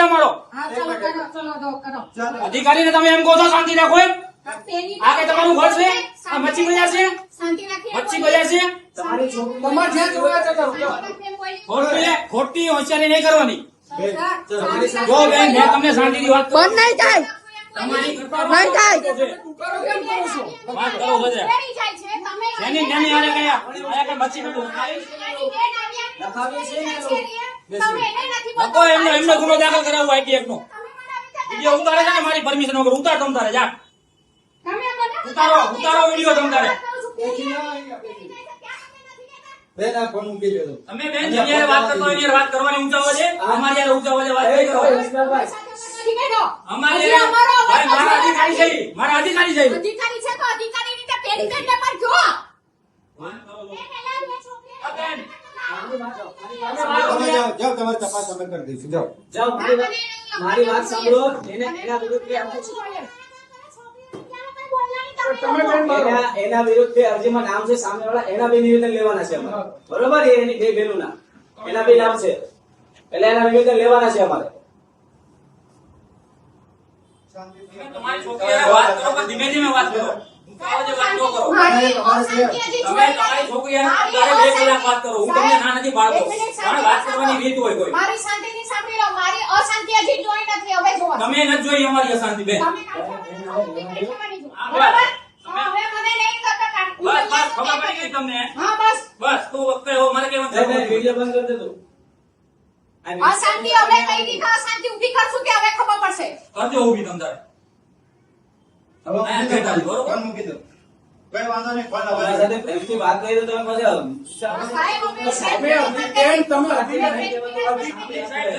છે અમારો હા ચલો કરો ચલો દો કરો. અધિકારીને તમે એમ કહો છો શાંતિ રાખો એમ? આ કે તમારું ઘર છે? આ મચ્છી બજાર છે? મચ્છી બજાર છે? તમારી છોકરી તમારે જ્યાં જોવા છે કરો. ખોટી ખોટી હોશિયારી નહીં કરવાની. જો બેન મેં તમને શાંતિની વાત કરું. બંધ નહીં થાય. તમારી નહીં થાય. વાત કરો બધે. કે મચ્છી બધું એમનો એમને ગુનો દાખલ કરાવવો આઈટી એકનો તમે મને આવી રીતે વીડિયો ઉતારે છે ને મારી પરમિશન વગર. ઉતાર તમ તારે જા. ઉતારો ઉતારો વીડિયો. તમ તારે. બેન આ ફોન મૂકી દેજો તમે બેન જેની વાત કરતો એની વાત કરવાની ઊંચા છે. અમારી યાર વાત નહીં કરો અમારી અમારો મારા અધિકારી છે મારા અધિકારી છે અધિકારી છે તો અધિકારી રીતે પેલી બેનને પણ જો આ બેન, તમે જાઓ જાઓ તપાસ અમે કરી દઈશું જાઓ. જાઓ. મારી વાત સાંભળો. એને એના વિરુદ્ધ એના વિરુદ્ધ અરજીમાં નામ છે સામેવાળા. એના બે નિવેદન લેવાના છે અમારે. બરોબર? એ એની બે ના એના બે નામ છે. એટલે એના નિવેદન લેવાના છે અમારે. તમારી છોકરી વાત કરો ધીમે ધીમે વાત કરો ઊંચા અવાજે વાત ન કરો મારી અશાંતિ હજી તમે જોઈ તમારી નથી. છોકરી હારે મારી તારે બે કલાક વાત કરો. હું તમને ના નથી પાડતો. એક મિનિટ પણ વાત કરવાની રીત હોય કોઈ. મારી શાંતિથી સાંભળી લો મારી અશાંતિ હજી જોઈ નથી. હવે જોવો તમે નથી જોઈ અમારી અશાંતિ બેન. તમે કાઢો. બેઠવાની જો. હા, બરાબર? બસ. હા, હવે મને નહીં કરતા કાઢ. બસ બસ ખબર પડી ગઈ તમને. હા બસ. બસ તું વખતે હવે મારે કહેવાનું બેન, બેન, જરૂર નથી. વીડિયો બંધ કરી દેજો અશાંતિ હવે કઈ દીધા? અશાંતિ ઊભી કરશું કે હવે ખબર પડશે? કરજો ઊભી તમ તારે. હવે હા, મૂકી દો બેટા, બરોબર. ફોન મૂકી દો. કઈ વાંધો નહીં ફોન તમારા સાથે પ્રેમથી વાત કરી તો તમે પછી તમે અધિકારી સાહેબ